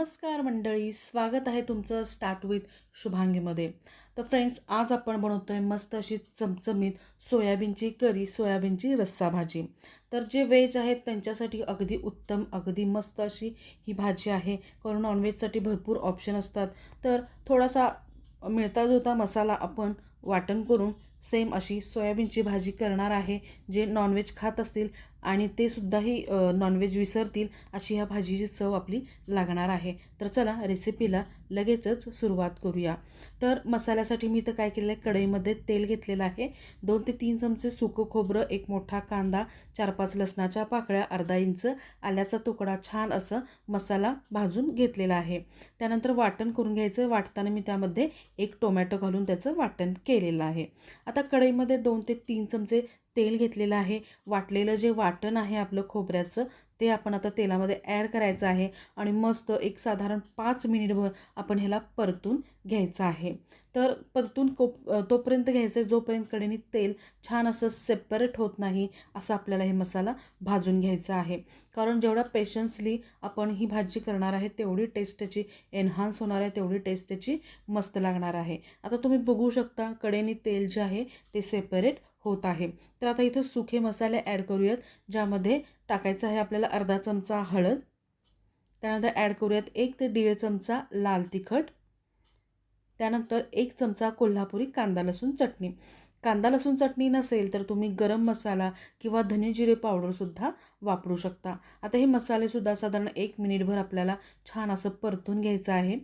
नमस्कार मंडळी स्वागत आहे तुमचं स्टार्ट विथ शुभांगीमध्ये. तर फ्रेंड्स आज आपण बनवतो आहे मस्त अशी चमचमीत सोयाबीनची करी सोयाबीनची रस्सा भाजी. तर जे व्हेज आहेत त्यांच्यासाठी अगदी उत्तम अगदी मस्त अशी ही भाजी आहे. कारण नॉनव्हेजसाठी भरपूर ऑप्शन असतात. तर थोडासा मिळता जुळता मसाला आपण वाटण करून सेम अशी सोयाबीनची भाजी करणार आहे. जे नॉनव्हेज खात असतील आणि ते सुद्धाही नॉनव्हेज विसरतील अशी ह्या भाजीची चव आपली लागणार आहे. तर चला रेसिपीला लगेचच सुरुवात करूया. तर मसाल्यासाठी मी तर काय केलेलं आहे कढईमध्ये तेल घेतलेलं आहे. दोन ते तीन चमचे सुकं खोबरं एक मोठा कांदा चार पाच लसणाच्या पाकळ्या अर्धा इंच आल्याचा तुकडा छान असं मसाला भाजून घेतलेला आहे. त्यानंतर वाटण करून घ्यायचं. वाटताना मी त्यामध्ये एक टोमॅटो घालून त्याचं वाटण केलेलं आहे. आता कढईमध्ये दोन ते तीन चमचे तेल घेतलेलं आहे. वाटलेलं जे वाटण आहे आपलं खोबऱ्याचं ते आपण आता तेलामध्ये ॲड करायचं आहे आणि मस्त एक साधारण पाच मिनिटभर आपण ह्याला परतून घ्यायचं आहे. तर परतून कोप तोपर्यंत घ्यायचं आहे जोपर्यंत कडेने तेल छान असं सेपरेट होत नाही असं आपल्याला हे मसाला भाजून घ्यायचा आहे. कारण जेवढा पेशन्सली आपण ही भाजी करणार आहे तेवढी टेस्ट त्याची एन्हान्स होणार आहे तेवढी टेस्ट त्याची मस्त लागणार आहे. आता तुम्ही बघू शकता कडेने तेल जे आहे ते सेपरेट होत आहे. तर आता इथं सुखे मसाले ॲड करूयात ज्यामध्ये टाकायचं आहे आपल्याला अर्धा चमचा हळद त्यानंतर ॲड करूयात एक ते दीड चमचा लाल तिखट त्यानंतर एक चमचा कोल्हापुरी कांदा लसूण चटणी. कांदा लसूण चटणी नसेल तर तुम्ही गरम मसाला किंवा धने जिरे पावडरसुद्धा वापरू शकता. आता हे मसालेसुद्धा साधारण एक मिनिटभर आपल्याला छान असं परतून घ्यायचं आहे.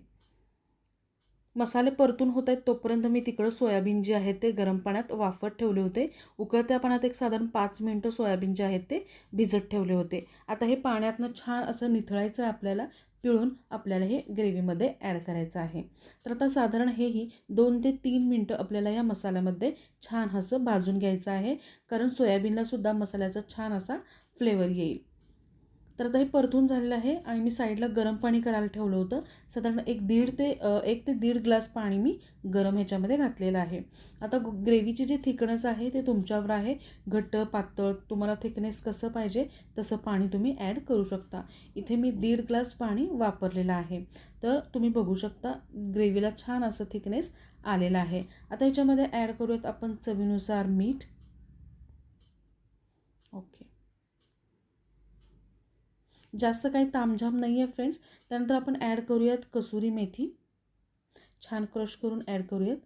मसाले परतून होत आहेत तोपर्यंत मी तिकडं सोयाबीन जे आहे ते गरम पाण्यात वाफत ठेवले होते. उकळत्या पाण्यात एक साधारण पाच मिनटं सोयाबीन जे आहेत ते भिजत ठेवले होते. आता हे पाण्यातनं छान असं निथळायचं आहे आपल्याला पिळून आपल्याला हे ग्रेव्हीमध्ये ॲड करायचं आहे. तर आता साधारण हेही दोन ते तीन मिनटं आपल्याला या मसाल्यामध्ये छान असं भाजून घ्यायचं आहे कारण सोयाबीनलासुद्धा मसाल्याचा छान असा फ्लेवर येईल. तर आता हे परतून झालेलं आहे आणि मी साईडला गरम पाणी करायला ठेवलं होतं. साधारण एक दीड ते एक ते दीड ग्लास पाणी मी गरम ह्याच्यामध्ये घातलेलं आहे. आता ग्रेव्हीची जी थिकनेस आहे ते तुमच्यावर आहे. घट्ट पातळ तुम्हाला थिकनेस कसं पाहिजे तसं पाणी तुम्ही ॲड करू शकता. इथे मी दीड ग्लास पाणी वापरलेलं आहे. तर तुम्ही बघू शकता ग्रेव्हीला छान असं थिकनेस आलेलं आहे. आता ह्याच्यामध्ये ॲड करूयात आपण चवीनुसार मीठ. ओके. जास्त काही तामझाम नाही आहे फ्रेंड्स त्यानंतर आपण ॲड करूयात कसुरी मेथी. छान क्रश करून ॲड करूयात.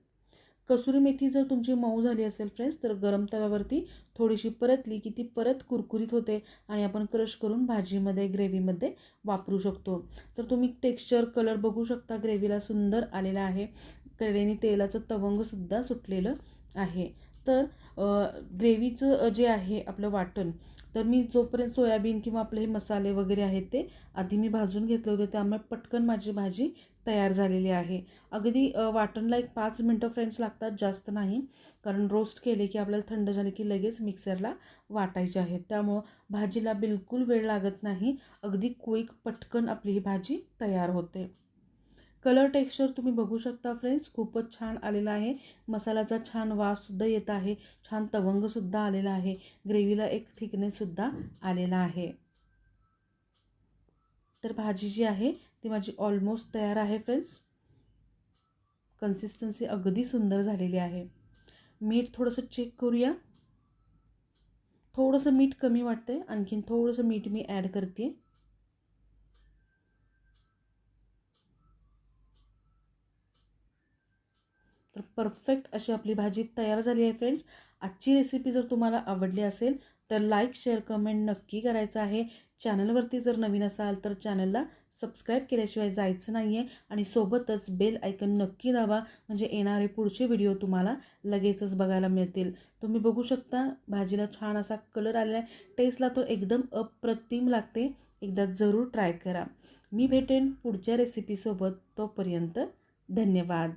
कसुरी मेथी जर तुमची मऊ झाली असेल फ्रेंड्स तर गरम तव्यावरती थोडीशी परतली की ती परत कुरकुरीत होते आणि आपण क्रश करून भाजीमध्ये ग्रेव्हीमध्ये वापरू शकतो. तर तुम्ही टेक्स्चर कलर बघू शकता. ग्रेव्हीला सुंदर आलेला आहे. कडेने तेलाचं तवंगसुद्धा सुटलेलं आहे. तर ग्रेव्हीचं जे आहे आपलं वाटण तर मी जोपर्यंत सोयाबीन किंवा आपले हे मसाले वगैरे आहेत ते आधी मी भाजून घेतले होते त्यामुळे पटकन माझी भाजी तयार झालेली आहे. अगदी वाटणला एक पाच मिनटं फ्रेंड्स लागतात जास्त नाही कारण रोस्ट केले की आपल्याला थंड झाले की लगेच मिक्सरला वाटायचे आहेत. त्यामुळं भाजीला बिलकुल वेळ लागत नाही अगदी क्विक पटकन आपली ही भाजी तयार होते. कलर टेक्स्चर तुम्ही बघू शकता फ्रेंड्स खूपच छान आलेला आहे. मसाल्याचा छान वाससुद्धा येत आहे. छान तवंगसुद्धा आलेला आहे. ग्रेव्हीला एक थिकनेससुद्धा आलेला आहे. तर भाजी जी आहे ती माझी ऑलमोस्ट तयार आहे फ्रेंड्स कन्सिस्टन्सी अगदी सुंदर झालेली आहे. मीठ थोडंसं चेक करूया. थोडंसं मीठ कमी वाटतं आहे आणखीन थोडंसं मीठ मी ॲड करते. तर परफेक्ट अशी आपली भाजी तयार झाली आहे फ्रेंड्स आजची रेसिपी जर तुम्हाला आवडली असेल तर लाईक शेअर कमेंट नक्की करायचं आहे. चॅनलवरती जर नवीन असाल तर चॅनलला सबस्क्राईब केल्याशिवाय जायचं नाही आहे आणि सोबतच बेल आयकन नक्की दाबा म्हणजे येणारे पुढचे व्हिडिओ तुम्हाला लगेचच बघायला मिळतील. तुम्ही बघू शकता भाजीला छान असा कलर आलेला आहे. टेस्टला तो एकदम अप्रतिम लागते. एकदा जरूर ट्राय करा. मी भेटेन पुढच्या रेसिपीसोबत तोपर्यंत धन्यवाद.